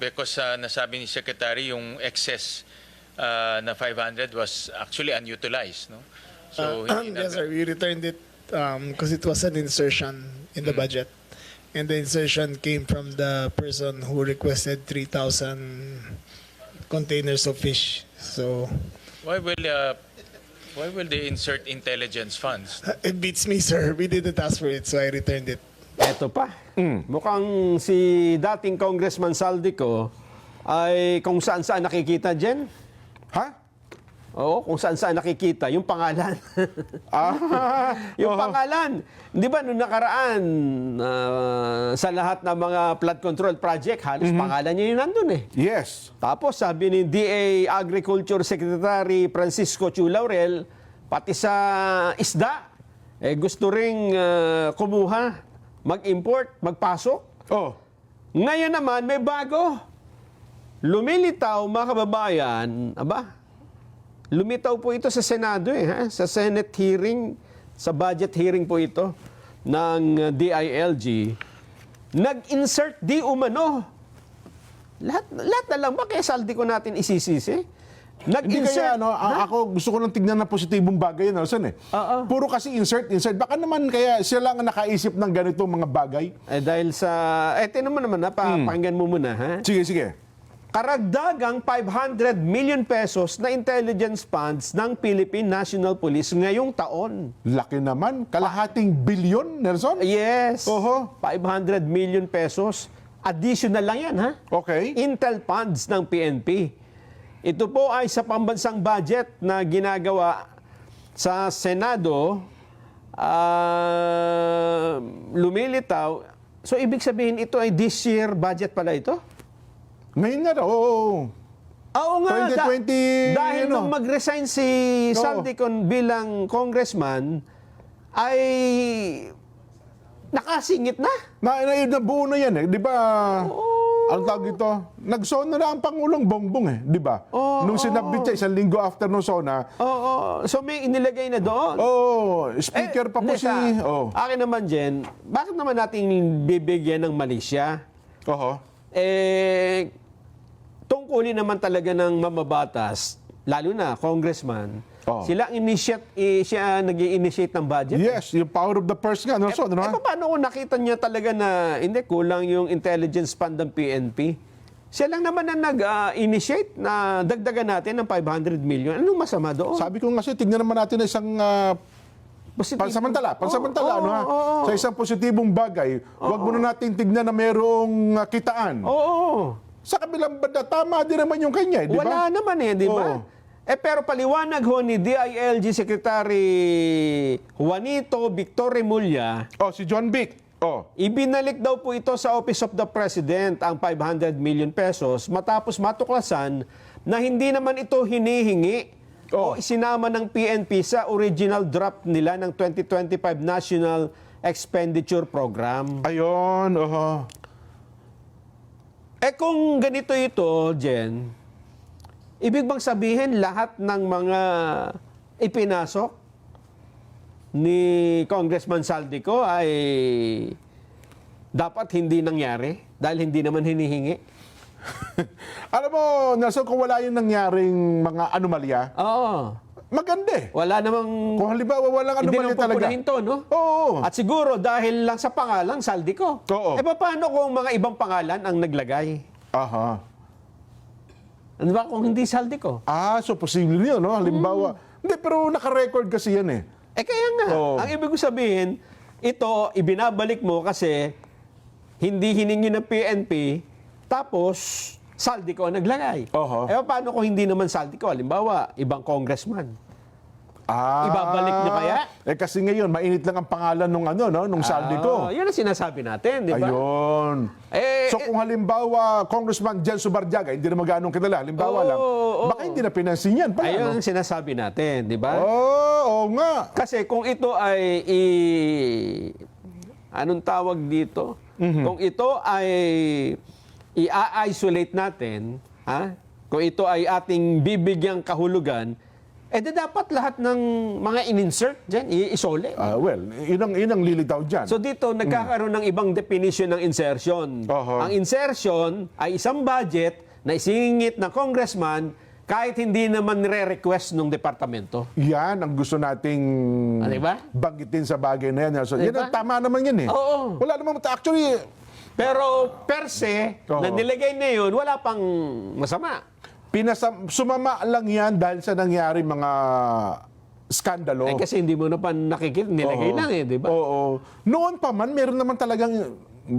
because uh, nasabi ni Secretary yung excess uh, na 500 was actually unutilized, no? So, Uh, hindi yes, sir. We returned it because it was an insertion in the budget. And the insertion came from the person who requested 3,000 containers of fish. So Why will uh, why will they insert intelligence funds? it beats me, sir. We didn't ask for it, so I returned it. Eto pa. Mukhang si dating Congressman Saldico ay kung saan-saan nakikita dyan. Ha? Oo, kung saan-saan nakikita. Yung pangalan. Ah, yung pangalan. Di ba nung nakaraan, ah, sa lahat ng mga flood control project, halos pangalan niya yung nandun eh. Yes. Tapos sabi ni DA Agriculture Secretary Francisco Chu Laurel, pati sa isda, eh gusto ring ah, kumuha, mag-import, magpasok. Oh. Ngayon naman, may bago. Lumilitaw, mga kababayan, aba, lumitaw po ito sa Senado eh, ha? sa Senate hearing, sa budget hearing po ito ng uh, DILG. Nag-insert di umano. Lahat, lahat na lang ba kaya saldi ko natin isisisi? Hindi kaya, ano, a- ako gusto ko lang tignan na positibong bagay, Nelson eh. Oo. Puro kasi insert, insert. Baka naman kaya sila lang ang nakaisip ng ganitong mga bagay. Eh, dahil sa... Eh, tinan mo naman ha, pa, pakinggan mo muna ha. Sige, sige. Karagdagang 500 million pesos na intelligence funds ng Philippine National Police ngayong taon. Laki naman. Kalahating bilyon, Nelson? Yes. Oho. 500 million pesos. Additional lang yan, ha? Okay. Intel funds ng PNP. Ito po ay sa pambansang budget na ginagawa sa Senado. ah, lumilitaw. So, ibig sabihin ito ay this year budget pala ito? Ngayon nga oo. Oo nga. 2020, dahil ano? nung mag-resign si Oo. Saldicon bilang congressman, ay nakasingit na. Na, na, nabuo na yan eh. Di ba? Ang tawag ito, nagsona na ang Pangulong Bongbong eh. Di ba? Oo, Nung sinabit siya, isang linggo after nung sona, Oo. So may inilagay na doon. oh, speaker pa po hindi, si... Oh. Akin naman, Jen, bakit naman natin bibigyan ng Malaysia? Oho. Eh, tungkulin naman talaga ng mamabatas, lalo na congressman, Oo. sila initiate, eh, siya nag initiate ng budget. Yes, yung power of the purse nga, Nelson, ano? Eh, paano kung nakita niya talaga na hindi, kulang yung intelligence fund ng PNP? Siya lang naman na nag-initiate na dagdagan natin ng 500 million. Anong masama doon? Sabi ko kasi, tignan naman natin na isang ah, Positibo. pansamantala, pansamantala, Oo, ano ha? oo, oo. Sa isang positibong bagay, huwag muna natin tignan na merong ah, kitaan. Oo. Sa kabilang banda, tama din naman yung kanya, eh, di ba? Wala naman eh, di ba? Oo. Eh pero paliwanag ho ni DILG Secretary Juanito Victor Remulla, Oh, si John Vic. Oh. ibinalik daw po ito sa Office of the President ang 500 million pesos matapos matuklasan na hindi naman ito hinihingi o Oh. isinama ng PNP sa original draft nila ng 2025 National Expenditure Program. Ayun, oho. Eh kung ganito ito, Jen, ibig bang sabihin lahat ng mga ipinasok ni Congressman Saldico ay dapat hindi nangyari dahil hindi naman hinihingi? Alam mo, Nelson, kung wala yung nangyaring mga anomalya, Oo. maganda eh. Wala namang Kung halimbawa walang hindi anomalya naman talaga. pupunahin to, no? Oo. At siguro dahil lang sa pangalan Saldico. Oo. Eh paano kung mga ibang pangalan ang naglagay? Aha. Ano ba kung hindi Saldico? Ah, so posible yun, no? Halimbawa. Hindi, pero naka-record kasi yan eh. Eh kaya nga, Oo. ang ibig ko sabihin, ito ibinabalik mo kasi hindi hiningi ng PNP, tapos saldi ko ang naglagay. Oho. Eh paano kung hindi naman saldi ko? Halimbawa, ibang congressman. Ah. Ibabalik niyo kaya? Eh kasi ngayon, mainit lang ang pangalan nung ano, no? Nung saldi ko. Ah, yun ang sinasabi natin, di ba? Ayun. Eh, so eh, kung halimbawa, Congressman Jen Subarjaga, hindi na magano'ng kilala, halimbawa Oo, lang, oo. baka hindi na pinansin yan pala, ayun ang sinasabi natin, di ba? Oo, oo nga. Kasi kung ito ay i anong tawag dito? Mhm. Kung ito ay i-isolate natin, ha? Kung ito ay ating bibigyang kahulugan, Eh di dapat lahat ng mga in-insert dyan, i-isole. Ah, well, yun ang, yun ang lilitaw dyan. So dito, nagkakaroon ng ibang definition ng insertion. Oho. Ang insertion ay isang budget na isingit ng congressman kahit hindi naman nire-request ng departamento. yan ang gusto nating Ah, diba? banggitin sa bagay na yan. So, Yan Diba? ang tama naman yan eh. Oo. Wala namang, actually, Pero per se, Oo. na nilagay na yun, wala pang masama. Pinasam, sumama lang yan dahil sa nangyari mga skandalo. Eh, kasi hindi mo na pa nakikita, nilagay Oo. lang eh, di ba? Oo. Noon pa man, meron naman talagang...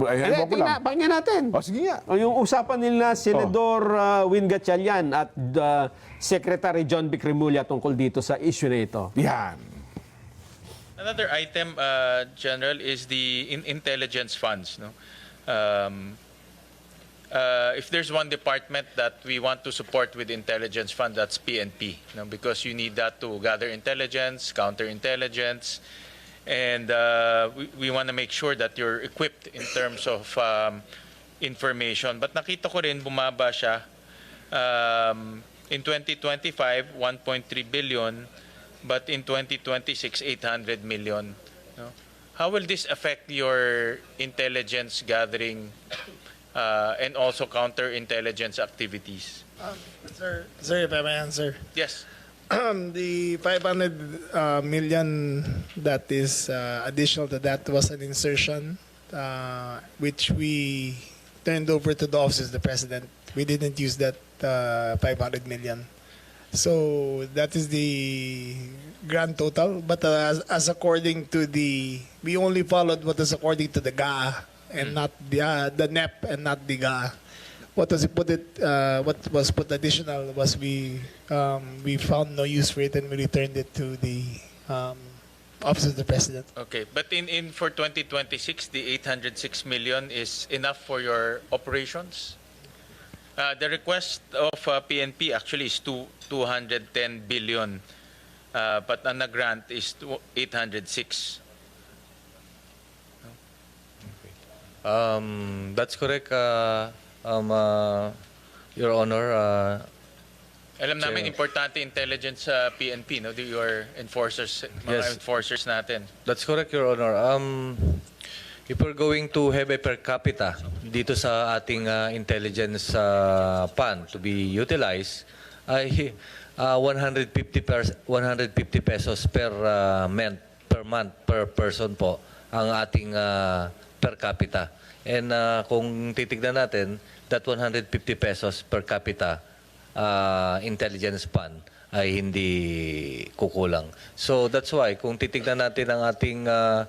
Ay, Eh, ko lang. tingnan, pakinggan natin. O, sige nga. O, yung usapan nila Senador uh, Win Gatchalian at uh, Secretary John B. Cremulya tungkol dito sa issue na ito. Yan. Another item, uh, General, is the in- intelligence funds. No, um, uh, if there's one department that we want to support with intelligence fund, that's PNP. No, because you need that to gather intelligence, counter intelligence, and uh, we, we want to make sure that you're equipped in terms of um, information. But nakita ko rin bumaba siya. Um, in 2025, 1.3 billion, but in 2026, 800 million. No? How will this affect your intelligence gathering uh, and also counterintelligence activities? Sir, sir, if I may answer. Yes. the 500 uh, million that is uh, additional to that was an insertion uh, which we turned over to the office of the president. We didn't use that uh, 500 million. So that is the grand total. But uh, as, as according to the, we only followed what is according to the GA and not the uh, the NEP and not the GA. What was put it? Uh, what was put additional was we um, we found no use for it and we returned it to the um, office of the president. Okay. But in, in for 2026, the 806 million is enough for your operations? Uh, the request of uh, PNP actually is two, 210 billion, uh, but the grant is two- 806. Um, that's correct, uh, um, uh, Your Honor. Uh, Alam namin, importante intelligence sa PNP, no? Do your enforcers, mga Yes. enforcers natin. that's correct, Your Honor. Um, if we're going to have a per capita dito sa ating uh, intelligence uh, fund to be utilized, ay uh, 150 per, 150 pesos per uh, month per month per person po ang ating uh, per capita. And uh, kung titignan natin, that 150 pesos per capita uh, intelligence fund ay hindi kukulang. So that's why kung titignan natin ang ating uh,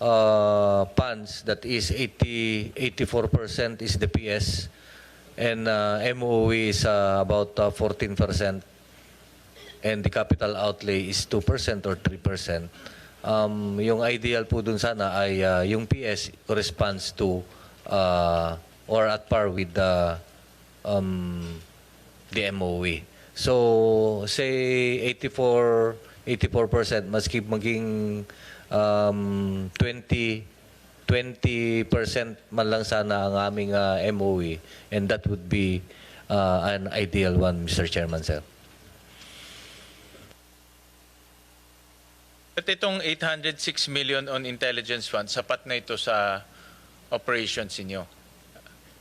uh, funds that is 80 84% is the PS and uh, MOE is uh, about uh, 14% and the capital outlay is 2% or 3%. Um, yung ideal po dun sana ay uh, yung PS corresponds to uh, or at par with the um, the MOE. So, say 84, 84%, maski maging um, 20, 20% man lang sana ang aming uh, MOE and that would be uh, an ideal one, Mr. Chairman, sir. But itong 806 million on intelligence fund, sapat na ito sa operations inyo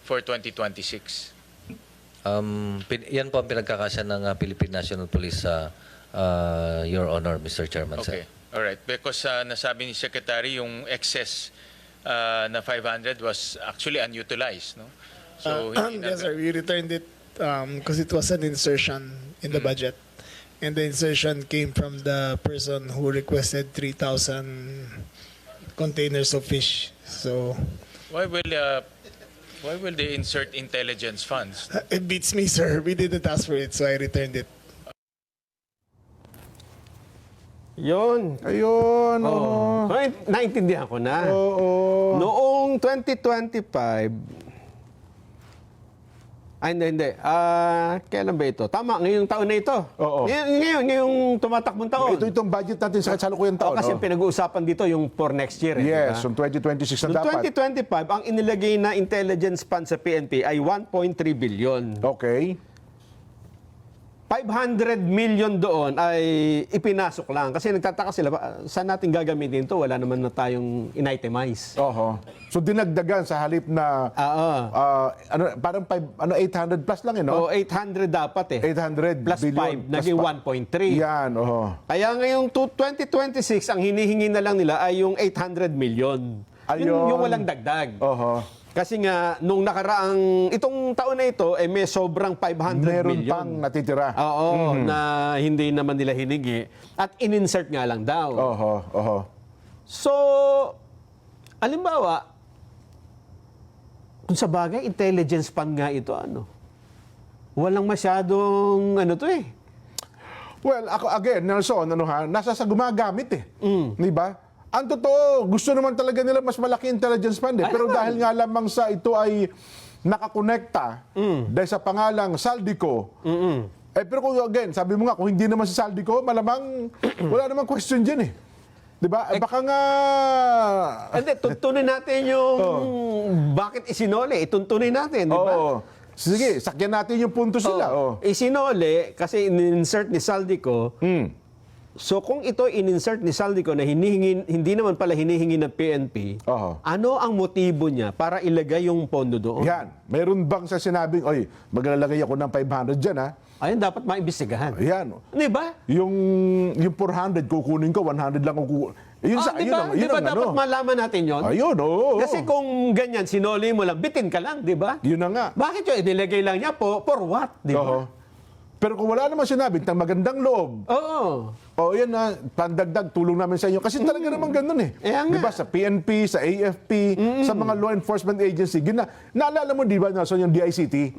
for 2026. Um, pin- yan po ang pinagkakasya ng uh, Philippine National Police sa uh, Your Honor, Mr. Chairman, Okay. sir. All right. Because uh, nasabi ni Secretary yung excess uh, na 500 was actually unutilized, no? So, Uh, yes, sir. We returned it because it was an insertion in the budget. And the insertion came from the person who requested 3,000 containers of fish. So Why will uh, why will they insert intelligence funds? it beats me, sir. We didn't ask for it, so I returned it. Yun. Ayun, oo. Oh. Naintindihan ko na. Oo. Noong 2025, ay, hindi, hindi. Ah, kailan ba ito? Tama, ngayong taon na ito. Oo. Ngayon, ngayon, ngayong tumatakbong taon. Ito itong budget natin sa kasalukuyang Oh, taon. kasi oh. pinag-uusapan dito yung for next year. eh, Yes, on 2026 na dapat. 2025, ang inilagay na intelligence fund sa PNP ay 1.3 billion. Okay. 500 million doon ay ipinasok lang. Kasi nagtataka sila, "Ah, saan natin gagamitin to? Wala naman na tayong in-itemize. Oho. So dinagdagan sa halip na Oo. ah, ano parang five, ano 800 plus lang eh no? O 800 dapat eh. 800 Plus billion. 5, naging pa- 1.3. Yan, oho. Kaya ngayong tu- 2026, ang hinihingi na lang nila ay yung 800 million. Yun, Ayun. yung walang dagdag. Oho. Kasi nga, nung nakaraang, itong taon na ito, eh, may sobrang 500 Meron million. pang natitira. Oo, na hindi naman nila hiningi. At in-insert nga lang daw. Oho, oho. So, alimbawa, kung sa bagay, intelligence pan nga ito, ano? Walang masyadong, ano to eh. Well, ako again, Nelson, ano ha, nasa sa gumagamit eh. Mm. Di ba? Ang totoo, gusto naman talaga nila mas malaki intelligence fund eh. Pero dahil nga lamang sa ito ay nakakonekta Mm. dahil sa pangalang Saldico, eh pero kung again, sabi mo nga, kung hindi naman si Saldico, malamang wala namang question dyan eh. Di ba? Eh, baka nga... Hindi, tuntunin natin yung bakit isinole. Ituntunin natin, di ba? Oo. Sige, sakyan natin yung punto sila. Oh. Isinole, kasi in-insert ni Saldico, Hmm. So kung ito in-insert ni Saldico na hinihingi, hindi naman pala hinihingi ng PNP, Oo. ano ang motibo niya para ilagay yung pondo doon? Yan. Meron bang sa sinabing, oy, maglalagay ako ng 500 dyan ha? Ayun, dapat maimbestigahan. Ayan. Di ba? Yung, yung 400, kukunin ko, 100 lang kukunin. Yun Ah, sa, di yun ba? ang, Di yun ba ang dapat ano. malaman natin yon? Ayun, oo. Kasi kung ganyan, sinoli mo lang, bitin ka lang, di ba? Yun na nga. Bakit yun? Inilagay lang niya po, for what? Di ba? Oo. Pero kung wala naman sinabi ng magandang loob, Oo. O yan na, pandagdag, tulong namin sa inyo. Kasi talaga naman ganun eh. Eh, nga. Di ba? Sa PNP, sa AFP, sa mga law enforcement agency, gina, naalala mo, di ba, Nelson, yung DICT?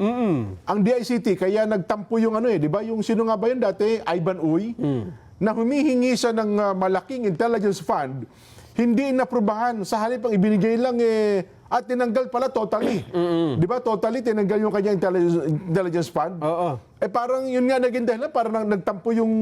Ang DICT, kaya nagtampo yung ano eh, di ba? Yung sino nga ba yun dati? Ivan Uy, na humihingi siya ng ah, malaking intelligence fund, hindi inaprubahan. Sa halip ang ibinigay lang eh, at tinanggal pala totally. Di ba? Totally tinanggal yung kanyang intelligence, intelligence fund. Oo. Eh parang yun nga naging dahilan, parang nang- nagtampo yung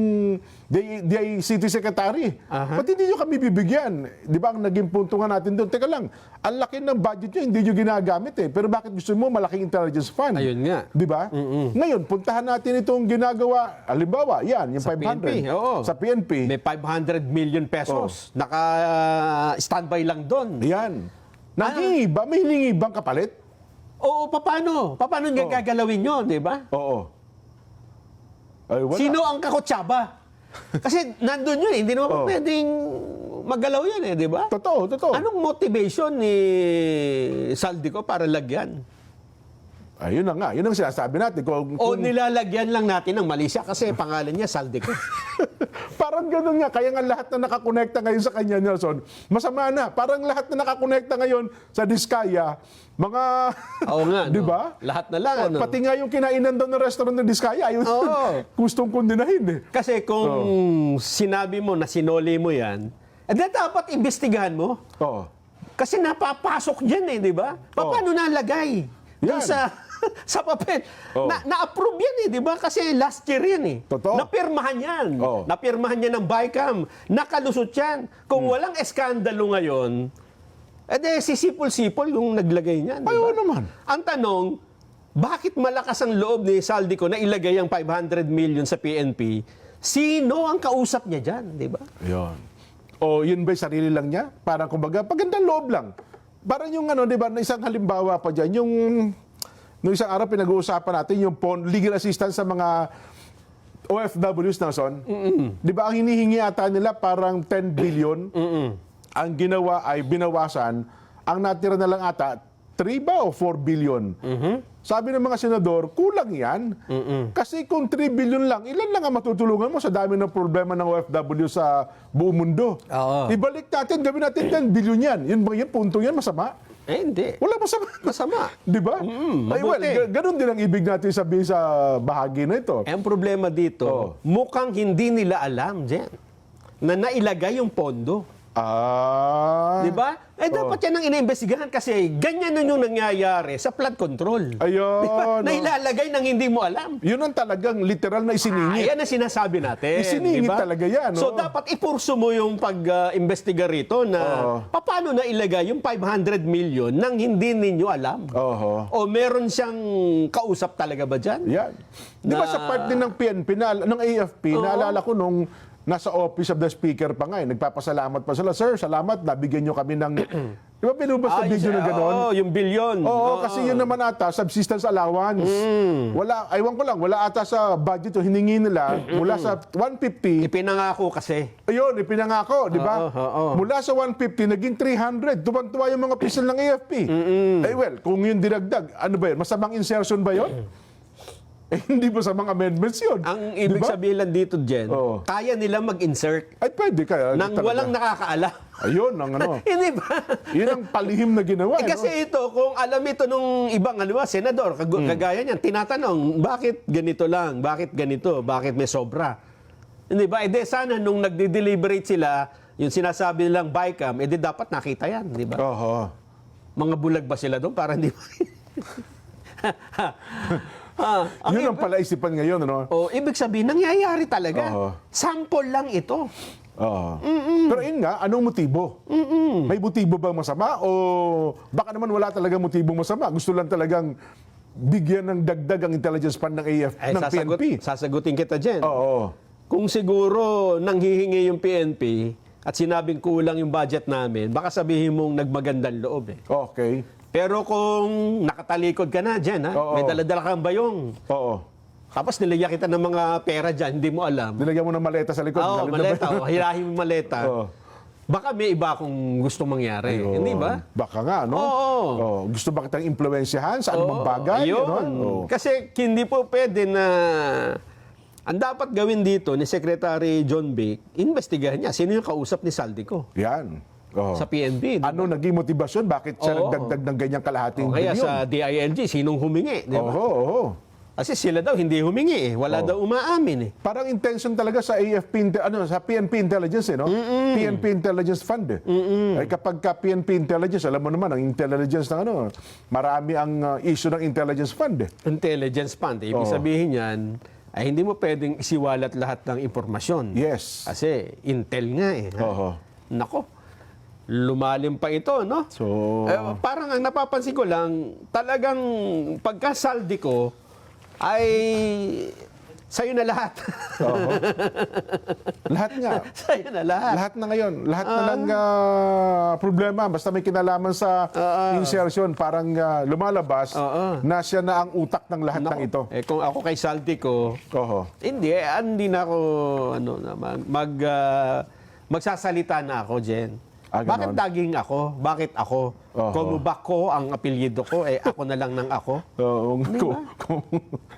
DI DICT Secretary. Aha. Ba't hindi nyo kami bibigyan? Di ba ang naging punto nga natin doon? Teka lang, ang laki ng budget nyo, hindi nyo ginagamit eh. Pero bakit gusto mo malaking intelligence fund? Ayun nga. Di ba? Ngayon, puntahan natin itong ginagawa. Halimbawa, yan, yung Sa 500. PNP, oo. Sa PNP. May 500 million pesos. Naka-standby lang doon. Yan. Nanghingi ba? May hiningi bang kapalit? Oo, paano? Paano niya gagalawin yun, di ba? Oo. Ay, wala. Sino ang kakutsaba? Kasi nandun yun eh. Hindi naman Oo. pwedeng magalaw yan eh, di ba? Totoo, totoo. Anong motivation ni Saldico para lagyan? Ayun na nga. Yun ang sinasabi natin. Kung, O kung- nilalagyan lang natin ng mali siya kasi pangalan niya Saldico. Parang ganun nga. Kaya nga lahat na nakakonekta ngayon sa kanya, Nelson, masama na. Parang lahat na nakakonekta ngayon sa Diskaya, mga... Oo nga, no? Di ba? Lahat na lang, ano? Pati nga yung kinainan doon ng restaurant ng Diskaya, ayun. Oo. gustong kundinahin eh. Kasi kung sinabi mo na sinoli mo yan, eh dapat imbestigahan mo. Oo. Kasi napapasok dyan eh, di ba? Pa- Oo. Paano nalagay? Doon Yan. sa, sa papel. Oo. Na, na-approve yan eh, di ba? Kasi last year yan eh. Totoo. Napirmahan yan. Oo. Napirmahan yan ng BICAM. Nakalusot yan. Kung Hmm. walang eskandalo ngayon, eh di sisipol-sipol yung naglagay niyan. di Ay, ba? oo naman. Ang tanong, bakit malakas ang loob ni Saldico na ilagay ang 500 million sa PNP? Sino ang kausap niya dyan, di ba? Ayun. O yun ba'y sarili lang niya? Parang kumbaga, pagandang loob lang. Parang yung ano, di ba, na isang halimbawa pa dyan, yung nung isang araw pinag-uusapan natin yung pon, legal assistance sa mga OFWs na son. Di ba ang hinihingi ata nila parang 10 billion. Ang ginawa ay binawasan. Ang natira na lang ata 3 ba o 4 billion? Sabi ng mga senador, kulang yan. Kasi kung 3 billion lang, ilan lang ang matutulungan mo sa dami ng problema ng OFW sa buong mundo? Oo. Ibalik natin, gawin natin 10 billion yan. Yun ba yan? Punto yan, masama? Eh, hindi. Wala masama. Masama. Di ba? Mm, Ay, well, mabuti. ga- ganun din ang ibig natin sabihin sa bahagi na ito. Eh, ang problema dito, Oo. mukhang hindi nila alam, Jen, na nailagay yung pondo. Ah. Di ba? Eh, dapat yan ang iniimbestigahan kasi ganyan na yung nangyayari sa flood control. Ayun, Di ba? Na oh. ilalagay ng hindi mo alam. Yun ang talagang literal na Ah, isiningit. yan ang sinasabi natin. Isiningit di ba? talaga yan, So, oo. dapat ipurso mo yung pag-imbestiga rito na Oo. paano na ilagay yung 500 million nang hindi ninyo alam. Oho. O meron siyang kausap talaga ba dyan? Yan. Di ba Na- sa part din ng PNP, na, ng AFP, naalala ko nung nasa office of the speaker pa nga, eh, nagpapasalamat pa sila, Sir, salamat, nabigyan nyo kami ng... Di ba pinubas na Ah, video yung- na gano'n? Oo, yung billion. Oo, kasi yun naman ata, subsistence allowance. Mm. Wala, aywan ko lang, wala ata sa budget yung hiningi nila mula sa 150, Ipinangako kasi. ayun, ipinangako, di ba? Oo, oo. Mula sa 150, naging 300. Tuwan-tuwa yung mga pisel ng AFP. Eh well, kung yun dinagdag, ano ba yun? Masamang insertion ba yun? Eh, hindi masamang amendments yun. Ang ibig ba? sabihin lang dito, Jen, Oo. kaya nila mag-insert Ay, pwede kaya. nang talaga. walang nakakaalam. Ayun, ang ano. Hindi ba? yun ang palihim na ginawa. Eh, no? kasi ito, kung alam ito nung ibang aluwa, senador, kag- Hmm. kagaya niyan, tinatanong, bakit ganito lang? Bakit ganito? Bakit may sobra? Hindi ba? Eh, sana nung nagde-deliberate sila, yung sinasabi nilang BICAM, eh, dapat nakita yan, di ba? Oho. Mga bulag ba sila doon? Para hindi ah, ang Yun ang palaisipan ngayon, ano? Oh, ibig sabihin, nangyayari talaga. Oo. Sample lang ito. Oo. Pero yun nga, anong motibo? May motibo bang masama o baka naman wala talagang motibo masama? Gusto lang talagang bigyan ng dagdag ang intelligence fund ng AF, Ay, ng sasagot, PNP. sasagutin kita dyan. Oo. Kung siguro nanghihingi yung PNP at sinabing kulang yung budget namin, baka sabihin mong nagmagandang loob eh. Okay. Pero kung nakatalikod ka na dyan, ha? Oo. may daladala kang bayong. Oo. Tapos nilagyan kita ng mga pera dyan, hindi mo alam. Nilagyan mo ng maleta sa likod. Oo, Galing na ba maleta. yun? Oh, hirahin mo maleta. Oo. Baka may iba akong gusto mangyari. Ayun. Hindi ba? Baka nga, no? Oo. Oo. Gusto ba kitang impluensyahan sa anumang bagay? Yun. Ano? Oo. Kasi hindi po pwede na... Ang dapat gawin dito ni Secretary John Bake, investigahan niya sino yung kausap ni Saldico Yan. Oo. sa PNB. di ba? Ano naging motivasyon? Bakit siya Oo. nagdagdag ng ganyang kalahating O kaya bilyon? sa DILG, sinong humingi? Di ba? Oo, oo. Kasi sila daw hindi humingi eh. Wala Oo. daw umaamin eh. Parang intention talaga sa AFP, ano, sa PNP Intelligence, eh, no? PNP Intelligence Fund, eh. Ay kapag ka PNP Intelligence, alam mo naman, ang intelligence ng ano, marami ang uh, issue ng Intelligence Fund, eh. Intelligence fund. Ibig Oo. sabihin yan, ay hindi mo pwedeng isiwalat lahat ng impormasyon. Yes. Kasi intel nga eh. ha? Oo. Nako, lumalim pa ito, no? So, Eh, parang ang napapansin ko lang, talagang pagkasaldi ko, ay sa'yo na lahat. oo. lahat nga. sa'yo na lahat. Lahat na ngayon, lahat na ng uh, problema, basta may kinalaman sa insertion, parang uh, lumalabas Oo. na siya na ang utak ng lahat Nako, ng ito. Eh, kung ako kay saldi ko, Oho. Hindi, eh, hindi na ako ano mag, mag ah, magsasalita na ako, Jen. Ah, Bakit daging ako? Bakit ako? Oho. Kung ba ko ang apelyido ko, eh ako na lang ng ako. Oo, ko, ko,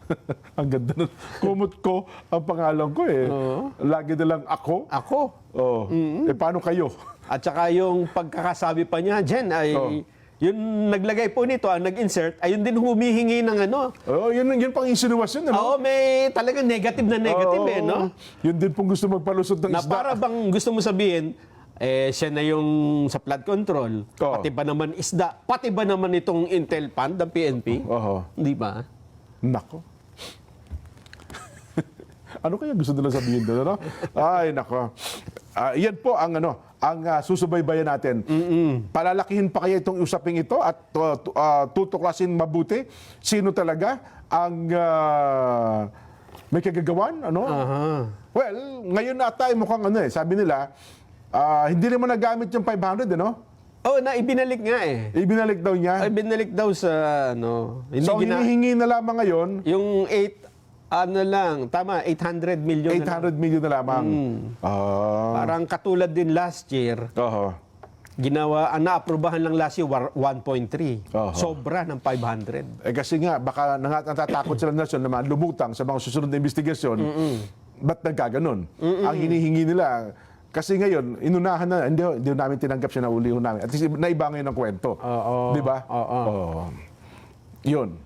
ang ganda nun. Kumot ko ang pangalan ko eh. Lagi na lang ako. Ako. Oo. Eh paano kayo? At saka yung pagkakasabi pa niya, Jen, ay Oo. yung naglagay po nito, ang nag-insert, ayun din humihingi ng ano. Oo, yun, yun pang insinuasyon, ano? Oo, may talagang negative na negative eh, no? Yun din pong gusto magpalusot ng Na isda. para bang gusto mo sabihin, eh, siya na yung sa flood control, Oo. pati ba naman isda, pati ba naman itong Intel Fund ng PNP? Oho. Di ba? Nako. ano kaya gusto nila sabihin doon, ano? Ay, nako. Ah, yan po ang ano, ang ah, susubaybayan natin. Palalakihin pa kaya itong usaping ito at uh, tu- ah, tutuklasin mabuti sino talaga ang ah, may kagagawan, ano? Aha. Well, ngayon ata ay mukhang ano eh, sabi nila, ah, hindi naman nagamit yung 500, ano? Oh, na ibinalik nga eh. Ibinalik daw niya. Ay, binalik daw sa ano, hindi so, gina- hinihingi na lamang ngayon, yung 8 ano lang, tama, 800 million na lang. 800 million na lamang. Ah. Parang katulad din last year, Oho. ginawa, ang naaprubahan lang last year, war- 1.3. Oho. Sobra ng 500. Eh kasi nga, baka natatakot sila nasyon na lumutang sa mga susunod na investigasyon. Ba't nagkaganon? Ang hinihingi nila, kasi ngayon, inunahan na, hindi, hindi namin tinanggap siya na uli namin. At least, naiba ngayon ang kwento. Oo. Di ba? Oo. Oo. Yun.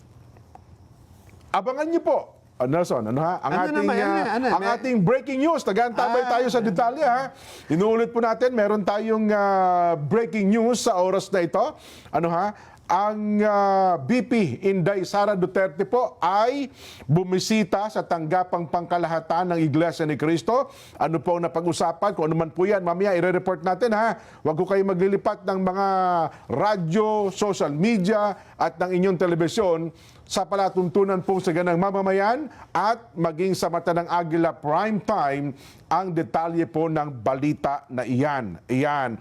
Abangan niyo po Ah, Nelson, ano ha? Ang Ano ating naman, ano, ah, ano, ang may- ating breaking news. Tagaan-tabay Ah. tayo sa detalye ha. Inuulit po natin, meron tayong ah, breaking news sa oras na ito. Ano ha? Ang ah, BP Inday Sara Duterte po ay bumisita sa tanggapang pangkalahatan ng Iglesia ni Cristo. Ano po ang napag-usapan? Kung ano man po yan, mamaya i-report natin ha. Huwag ko kayo maglilipat ng mga radyo, social media at ng inyong telebisyon sa palatuntunan po sa ganang mamamayan at maging sa mata ng Agila Prime Time ang detalye po ng balita na iyan. Iyan.